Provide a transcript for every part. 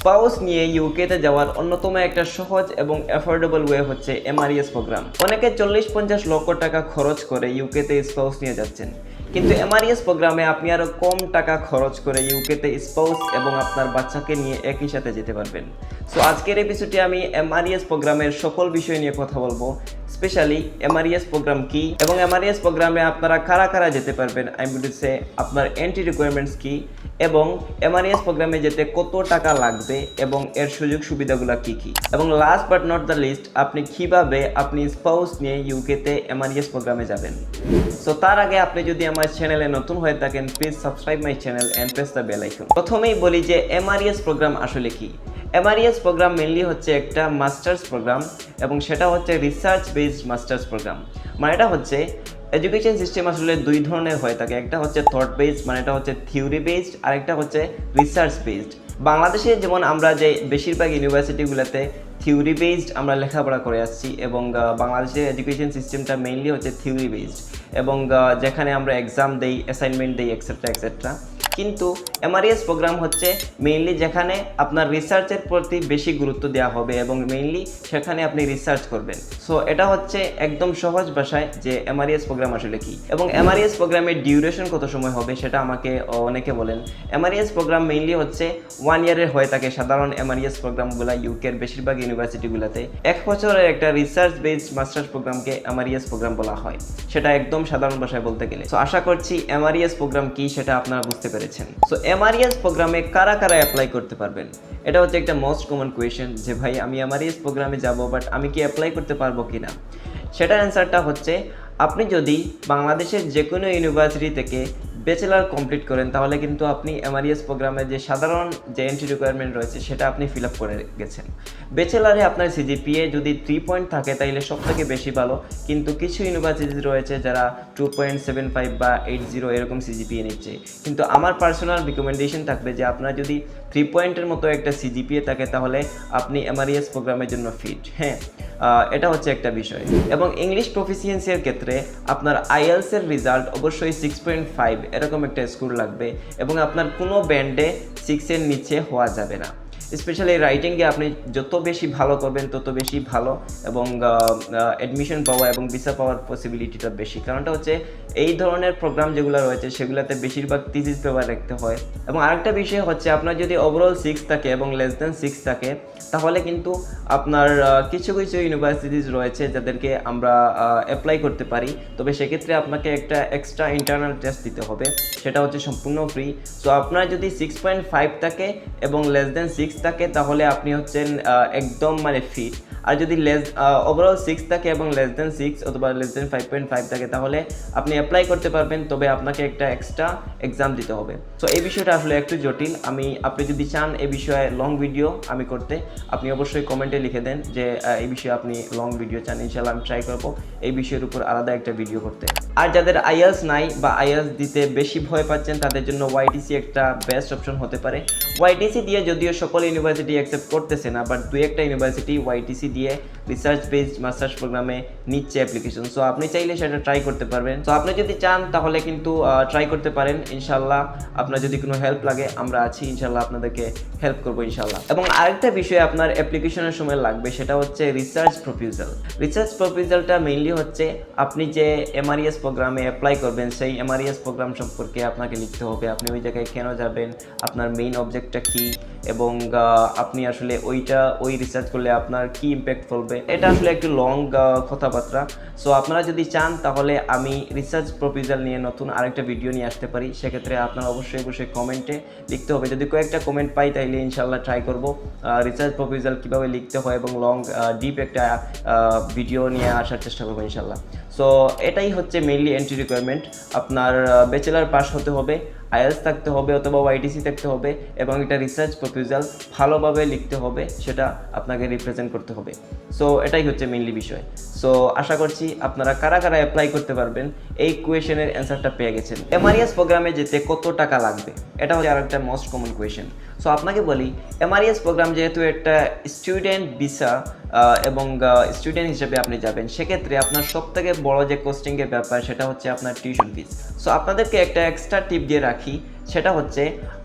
Spouse নিয়ে ইউকেতে যাওয়ার অন্যতম একটা সহজ এবং অ্যাফোর্ডেবল ওয়ে হচ্ছে এমআরইএস প্রোগ্রাম। অনেকে চল্লিশ পঞ্চাশ লক্ষ টাকা খরচ করে ইউকেতে স্পাউস নিয়ে যাচ্ছেন। কিন্তু এমআরইএস প্রোগ্রামে আপনি আরও কম টাকা খরচ করে ইউকেতে স্পাউস এবং আপনার বাচ্চাকে নিয়ে একই সাথে যেতে পারবেন। সো আজকের এপিসোডে আমি এমআরইএস প্রোগ্রামের সকল বিষয় নিয়ে কথা বলব। স্পেশালি এমআরইএস প্রোগ্রাম কি এবং এমআরইএস প্রোগ্রামে আপনারা কারা কারা যেতে পারবেন? আই মিন সে আপনার এন্ট্রি রিকোয়ারমেন্টস কি এবং এমআরইএস প্রোগ্রামে যেতে কত টাকা লাগবে এবং এর সুযোগ সুবিধাগুলো কি কি? এবং last but not the least আপনি কীভাবে আপনি স্পাউস নিয়ে ইউকেতে এমআরইএস প্রোগ্রামে যাবেন? সো তার আগে আপনি যদি আমার চ্যানেলে নতুন হয়ে থাকেন please subscribe my channel and press the bell icon প্রথমেই বলি যে এমআরএস প্রোগ্রাম আসলে কি? এমআরএস প্রোগ্রাম মেনলি হচ্ছে একটা মাস্টার্স প্রোগ্রাম এবং সেটা হচ্ছে রিসার্চ বেসড মাস্টার্স প্রোগ্রাম মানে এটা হচ্ছে এডুকেশন সিস্টেম আসলে দুই ধরনের হয়ে থাকে। একটা হচ্ছে থট বেসড মানে এটা হচ্ছে থিওরি বেসড আর একটা হচ্ছে রিসার্চ বেসড বাংলাদেশে যেমন আমরা যে বেশিরভাগ ইউনিভার্সিটিগুলোতে থিওরি বেসড আমরা লেখাপড়া করে আসছি এবং বাংলাদেশের এডুকেশন সিস্টেমটা মেইনলি হচ্ছে থিওরি বেসড এবং যেখানে আমরা এক্সাম দেই অ্যাসাইনমেন্ট দেই এক্সেট্রা এক্সেট্রা কিন্তু এমআরইএস প্রোগ্রাম হচ্ছে মেইনলি যেখানে আপনার রিসার্চের প্রতি বেশি গুরুত্ব দেওয়া হবে এবং মেইনলি সেখানে আপনি রিসার্চ করবেন। সো এটা হচ্ছে একদম সহজ ভাষায় যে এমআরইএস প্রোগ্রাম আসলে কি। এবং এমআরইএস প্রোগ্রামের ডিউরেশন কত সময় হবে সেটা আমাকে অনেকে বলেন। M R E S program mainly হচ্ছে ওয়ান ইয়ারের হয়ে থাকে সাধারণ এমআরইএস প্রোগ্রামগুলো ইউকের বেশিরভাগ ইউনিভার্সিটিগুলোতে এক বছরের একটা রিসার্চ বেসড মাস্টার্স প্রোগ্রামকে এমআরইএস প্রোগ্রাম বলা হয়। সেটা একদম সাধারণ ভাষায় বলতে গেলে। তো আশা করছি এমআরইএস প্রোগ্রাম কি সেটা আপনারা বুঝতে পেরেছেন। সো এমআরএস প্রোগ্রামে কারা কারা অ্যাপ্লাই করতে পারবেন? এটা হচ্ছে একটা মোস্ট কমন কোয়েশ্চেন যে, ভাই, আমি এমআরএস প্রোগ্রামে যাব বাট আমি কি অ্যাপ্লাই করতে পারব কি না সেটার অ্যান্সারটা হচ্ছে, আপনি যদি বাংলাদেশের যে কোনো ইউনিভার্সিটি থেকে ব্যাচেলার কমপ্লিট করেন, তাহলে কিন্তু আপনি এমআরইএস প্রোগ্রামে যে সাধারণ যে এন্ট্রি রিকোয়ারমেন্ট রয়েছে, সেটা আপনি ফিল আপ করে গেছেন। ব্যাচেলারে আপনার সিজিপিএ যদি থ্রি পয়েন্ট থাকে, তাইলে সব থেকে বেশি ভালো। কিন্তু কিছু ইউনিভার্সিটি রয়েছে যারা টু পয়েন্ট সেভেন ফাইভ বা এইট জিরো এরকম সিজিপিএ নিচ্ছে। কিন্তু আমার পার্সোনাল রিকমেন্ডেশন থাকবে যে আপনার যদি থ্রি পয়েন্টের মতো একটা সিজিপিএ থাকে, তাহলে আপনি এমআরইএস প্রোগ্রামের জন্য ফিট হ্যাঁ? এটা হচ্ছে একটা বিষয়। এবং ইংলিশ প্রফিসিয়েন্সির ক্ষেত্রে আপনার আইএলসের রেজাল্ট অবশ্যই সিক্স পয়েন্ট ফাইভ এরকম একটা স্কোর লাগবে এবং আপনার কোনো ব্যান্ডে সিক্সের নিচে হওয়া যাবে না। স্পেশালি রাইটিংয়ে আপনি যত বেশি ভালো করবেন, তত বেশি ভালো এবং অ্যাডমিশন পাওয়া এবং ভিসা পাওয়ার পসিবিলিটিটা বেশি। কারণটা হচ্ছে এই ধরনের প্রোগ্রাম যেগুলো রয়েছে, সেগুলোতে বেশিরভাগ থিসিস পেপার রাখতে হয়। এবং আরেকটা বিষয় হচ্ছে, আপনার যদি ওভারঅল সিক্স থাকে এবং লেস দেন সিক্স থাকে, তাহলে কিন্তু আপনার কিছু কিছু ইউনিভার্সিটিস রয়েছে যাদেরকে আমরা অ্যাপ্লাই করতে পারি। তবে সেক্ষেত্রে আপনাকে একটা এক্সট্রা ইন্টারনাল টেস্ট দিতে হবে। সেটা হচ্ছে সম্পূর্ণ ফ্রি সো আপনার যদি সিক্স পয়েন্ট ফাইভ থাকে এবং লেস দেন সিক্স থাকে তাহলে আপনি হচ্ছেন একদম মানে ফিট আর যদি লেস ওভারঅল সিক্স থাকে এবং লেস দেন সিক্স অথবা less than five point five থাকে, তাহলে আপনি অ্যাপ্লাই করতে পারবেন, তবে আপনাকে একটা এক্সট্রা এক্সাম দিতে হবে। সো এই বিষয়টা আসলে একটু জটিল। আমি, আপনি যদি চান এই বিষয়ে লং ভিডিও আমি করতে, আপনি অবশ্যই কমেন্টে লিখে দেন যে এই বিষয়ে আপনি লং ভিডিও চান। ইনশাল্লাহ আমি ট্রাই করব এই বিষয়ের উপর আলাদা একটা ভিডিও করতে। আর যাদের আইএলস নাই বা আইএলস দিতে বেশি ভয় পাচ্ছেন, তাদের জন্য ওয়াইটিসি একটা বেস্ট অপশন হতে পারে। ওয়াইটিসি দিয়ে যদিও সকল ইউনিভার্সিটি অ্যাকসেপ্ট করতেছে না বাট দু একটা ইউনিভার্সিটি ওয়াইটিসি দিয়ে রিসার্চ বেসড মাস্টার্স প্রোগ্রামে নিচ্ছে অ্যাপ্লিকেশন সো আপনি চাইলে সেটা ট্রাই করতে পারবেন। সো আপনি যদি চান, তাহলে কিন্তু ট্রাই করতে পারেন। ইনশাল্লাহ আপনার যদি কোনো হেল্প লাগে, আমরা আছি। ইনশাল্লাহ আপনাদেরকে হেল্প করব ইনশাল্লাহ এবং আরেকটা বিষয় আপনার অ্যাপ্লিকেশনের সময় লাগবে, সেটা হচ্ছে রিসার্চ প্রপোজাল রিসার্চ প্রপোজালটা মেইনলি হচ্ছে, আপনি যে এমআরইএস প্রোগ্রামে অ্যাপ্লাই করবেন, সেই এমআরইএস প্রোগ্রাম সম্পর্কে আপনাকে লিখতে হবে। আপনি ওই জায়গায় কেন যাবেন? আপনার মেইন অবজেক্টটা কী? এবং আপনি আসলে ওইটা, ওই রিসার্চ করলে আপনার কি ইম্প্যাক্ট ফেলবে। এটা আসলে একটু লং কথাবার্তা। সো আপনারা যদি চান, তাহলে আমি রিসার্চ প্রপোজাল নিয়ে নতুন আরেকটা ভিডিও নিয়ে আসতে পারি। সেক্ষেত্রে আপনারা অবশ্যই অবশ্যই কমেন্টে লিখতে হবে। যদি কয়েকটা কমেন্ট পাই, তাইলে ইনশাল্লাহ ট্রাই করব রিসার্চ প্রপোজাল কীভাবে লিখতে হয় এবং লং ডিপ একটা ভিডিও নিয়ে আসার চেষ্টা করব ইনশাল্লাহ সো এটাই হচ্ছে মেইনলি এন্ট্রি রিকোয়ারমেন্ট আপনার ব্যাচেলার পাস হতে হবে। আইএলস থাকতে হবে অথবা ওয়াইটিসি থাকতে হবে এবং এটা রিসার্চ প্রপোজাল ভালোভাবে লিখতে হবে, সেটা আপনাকে রিপ্রেজেন্ট করতে হবে। সো এটাই হচ্ছে মেনলি বিষয়। সো আশা করছি আপনারা কারা কারা অ্যাপ্লাই করতে পারবেন, এই কোয়েশনের অ্যান্সারটা পেয়ে গেছেন। এমআরএস প্রোগ্রামে যেতে কত টাকা লাগবে? এটা হচ্ছে আর একটা মোস্ট কমন কোয়েশন সো আপনাকে বলি এমআরএস প্রোগ্রাম যেহেতু একটা স্টুডেন্ট ভিসা এবং স্টুডেন্ট হিসেবে আপনি যাবেন, সেক্ষেত্রে আপনার সব থেকে বড় যে কোস্টিংয়ের ব্যাপার, সেটা হচ্ছে আপনার টিউশন ফিস সো আপনাদেরকে একটা এক্সট্রা টিপ দিয়ে রাখি সেটা হচ্ছে,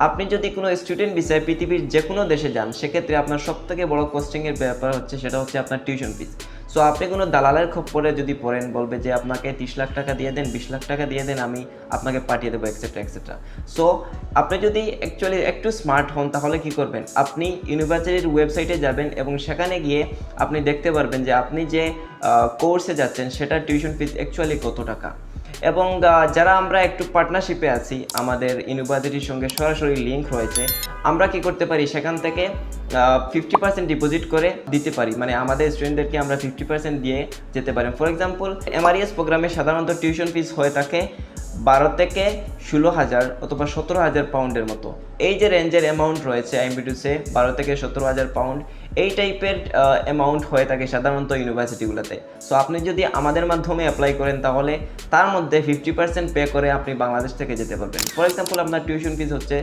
আপনি যদি কোনো স্টুডেন্ট বিষয়ে পৃথিবীর যে কোনো দেশে যান, সেক্ষেত্রে আপনার সবথেকে বড় কোস্টিংয়ের ব্যাপার হচ্ছে সেটা হচ্ছে আপনার টিউশন ফিস সো আপনি কোনো দালালের খপ্পরে যদি পড়েন, বলবে যে আপনাকে তিরিশ লাখ টাকা দিয়ে দেন, বিশ লাখ টাকা দিয়ে দেন, আমি আপনাকে পাঠিয়ে দেবো এক্সেট্রা এক্সেট্রা সো আপনি যদি অ্যাকচুয়ালি একটু স্মার্ট হন, তাহলে কি করবেন? আপনি ইউনিভার্সিটির ওয়েবসাইটে যাবেন এবং সেখানে গিয়ে আপনি দেখতে পারবেন যে আপনি যে কোর্সে যাচ্ছেন, সেটার টিউশন ফিস অ্যাকচুয়ালি কত টাকা। এবং যারা আমরা একটু পার্টনারশিপে আছি, আমাদের ইউনিভার্সিটির সঙ্গে সরাসরি লিঙ্ক রয়েছে, আমরা কি করতে পারি? সেখান থেকে ফিফটি পার্সেন্ট ডিপোজিট করে দিতে পারি। মানে আমাদের স্টুডেন্টদেরকে আমরা ফিফটি পার্সেন্ট দিয়ে যেতে পারি। ফর এক্সাম্পল এমআরইএস প্রোগ্রামে সাধারণত টিউশন ফিস হয়ে থাকে বারো থেকে ষোলো হাজার অথবা সতেরো হাজার পাউন্ডের মতো। এই যে রেঞ্জের অ্যামাউন্ট রয়েছে আইএমবিটুসে বারো থেকে সতেরো হাজার পাউন্ড এই টাইপের অ্যামাউন্ট হয়ে থাকে সাধারণত ইউনিভার্সিটিগুলোতে সো আপনি যদি আমাদের মাধ্যমে অ্যাপ্লাই করেন, তাহলে তার মধ্যে ফিফটি পার্সেন্ট পে করে আপনি বাংলাদেশ থেকে যেতে পারবেন। ফর এক্সাম্পল আপনার টিউশন ফিস হচ্ছে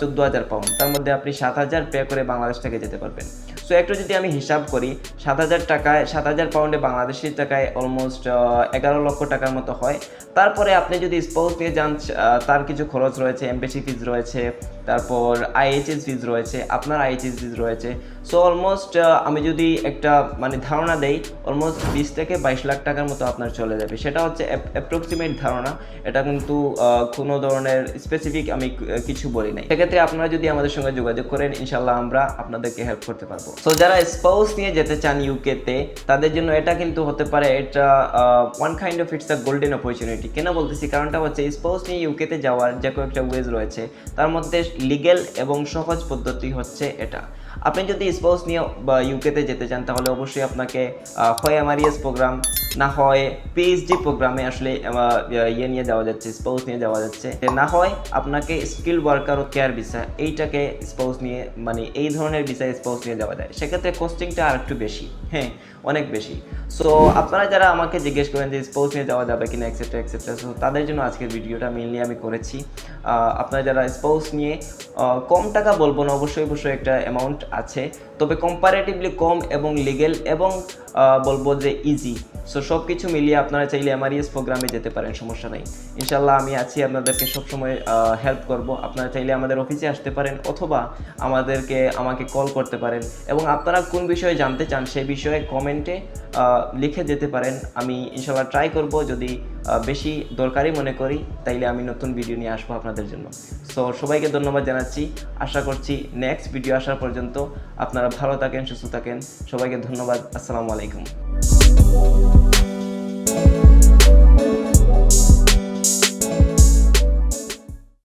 চোদ্দ হাজার পাউন্ড তার মধ্যে আপনি সাত হাজার পে করে বাংলাদেশ থেকে যেতে পারবেন। সো একটু যদি আমি হিসাব করি, সাত হাজার টাকায়, সাত হাজার পাউন্ডে বাংলাদেশি টাকায় অলমোস্ট এগারো লক্ষ টাকার মতো হয়। তারপরে আপনি যদি স্পোর্টস নিয়ে যান তার কিছু খরচ রয়েছে এমবেসি ফিজ রয়েছে, তারপর আইএইচএস ফিজ রয়েছে, আপনার আইএইচএস ফিজ রয়েছে। সো অলমোস্ট আমি যদি একটা মানে ধারণা দেই অলমোস্ট বিশ থেকে বাইশ লাখ টাকার মতো আপনার চলে যাবে। সেটা হচ্ছে অ্যাপ্রক্সিমেট ধারণা। এটা কিন্তু কোনো ধরনের স্পেসিফিক আমি কিছু বলি নাই। সেক্ষেত্রে আপনারা যদি আমাদের সঙ্গে যোগাযোগ করেন ইনশাল্লাহ আমরা আপনাদেরকে হেল্প করতে পারব। তো যারা স্পাউস নিয়ে যেতে চান ইউকেতে তাদের জন্য এটা কিন্তু হতে পারে এটা one kind of it's a golden opportunity কেন বলতেছি? কারণটা হচ্ছে স্পাউস নিয়ে ইউকেতে যাওয়ার যে কয়েকটা ওয়েজ রয়েছে, তার মধ্যে লিগেল এবং সহজ পদ্ধতি হচ্ছে এটা। আপনি যদি স্পাউস নিয়ে, বা ইউকেতে যেতে চান, তাহলে অবশ্যই আপনাকে হয় এমআরইএস প্রোগ্রাম না হয় পিএইচডি প্রোগ্রামে আসলে ইয়ে নিয়ে যাওয়া যাচ্ছে স্পাউস নিয়ে যাওয়া যাচ্ছে। না হয় আপনাকে স্কিল ওয়ার্কার ও কেয়ার ভিসা এইটাকে স্পাউস নিয়ে মানে এই ধরনের ভিসা স্পাউস নিয়ে যাওয়া যায়। সেক্ষেত্রে কোস্টিংটা আর একটু বেশি। হ্যাঁ অনেক বেশি। সো আপনারা যারা আমাকে জিজ্ঞেস করেন যে স্পাউস নিয়ে যাওয়া যাবে কিনা এক্সেট্রা এক্সেট্রা সো তাদের জন্য আজকের ভিডিওটা মেনলি আমি করেছি। আপনারা যারা স্পাউস নিয়ে কম টাকা বলব না, অবশ্যই অবশ্যই একটা অ্যামাউন্ট আছে। তবে কম্পারেটিভলি কম এবং লিগেল এবং বলব যে ইজি সো সব কিছু মিলিয়ে আপনারা চাইলে এমআরইএস প্রোগ্রামে যেতে পারেন, সমস্যা নেই। ইনশাল্লাহ আমি আছি, আপনাদেরকে সবসময় হেল্প করব। আপনারা চাইলে আমাদের অফিসে আসতে পারেন অথবা আমাদেরকে আমাকে কল করতে পারেন। এবং আপনারা কোন বিষয়ে জানতে চান সেই বিষয়ে কমেন্টে লিখে যেতে পারেন। আমি ইনশাল্লাহ ট্রাই করব। যদি বেশি দরকারি মনে করি, তাইলে আমি নতুন ভিডিও নিয়ে আসব আপনাদের জন্য। সো সবাইকে ধন্যবাদ জানাচ্ছি। আশা করছি নেক্সট ভিডিও আসার পর্যন্ত আপনারা ভালো থাকেন, সুস্থ থাকেন। সবাইকে ধন্যবাদ। আসসালামু আলাইকুম।